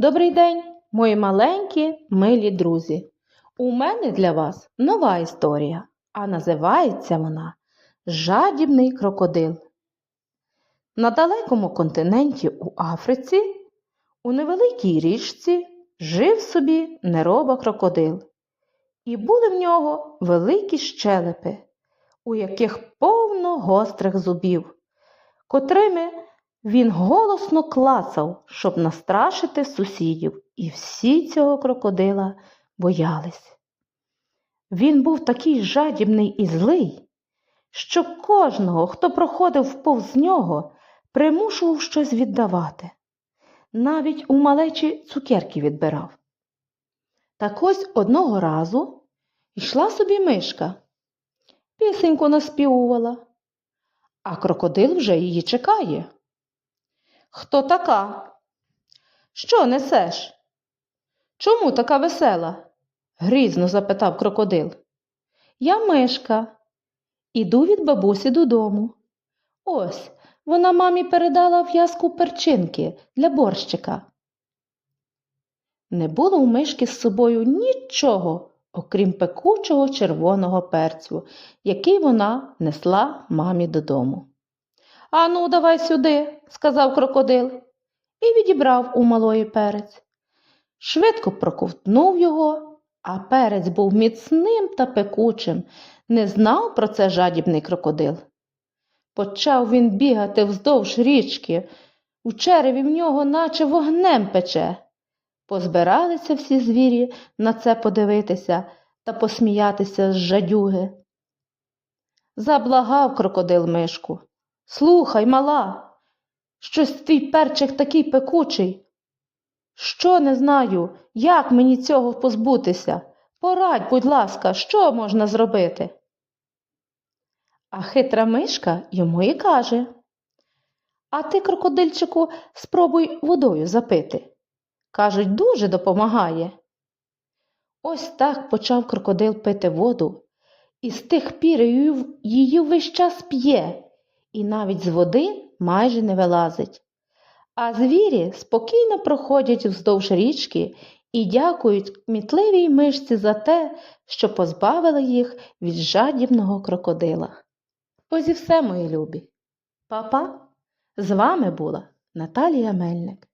Добрий день, мої маленькі милі друзі. У мене для вас нова історія, а називається вона Жадібний крокодил. На далекому континенті у Африці, у невеликій річці, жив собі нероба крокодил. І були в нього великі щелепи, у яких повно гострих зубів, котрими він голосно клацав, щоб настрашити сусідів, і всі цього крокодила боялись. Він був такий жадібний і злий, що кожного, хто проходив повз нього, примушував щось віддавати. Навіть у малечі цукерки відбирав. Так ось одного разу йшла собі мишка, пісеньку наспівувала, а крокодил вже її чекає. Хто така? Що несеш? Чому така весела? грізно запитав крокодил. Я мишка. Іду від бабусі додому. Ось вона мамі передала в'язку перчинки для борщика. Не було у мишки з собою нічого, окрім пекучого червоного перцю, який вона несла мамі додому. Ану, давай сюди, сказав крокодил, і відібрав у малої перець. Швидко проковтнув його, а перець був міцним та пекучим, не знав про це жадібний крокодил. Почав він бігати вздовж річки, у череві в нього наче вогнем пече. Позбиралися всі звірі на це подивитися та посміятися з жадюги. Заблагав крокодил мишку. Слухай, мала, щось твій перчик такий пекучий. Що не знаю, як мені цього позбутися? Порадь, будь ласка, що можна зробити? А хитра мишка йому і каже А ти, крокодильчику, спробуй водою запити. Кажуть, дуже допомагає. Ось так почав крокодил пити воду, і з тих пір її- весь час п'є і навіть з води майже не вилазить. А звірі спокійно проходять вздовж річки і дякують мітливій мишці за те, що позбавила їх від жадібного крокодила. Ось і все, мої любі. Папа, з вами була Наталія Мельник.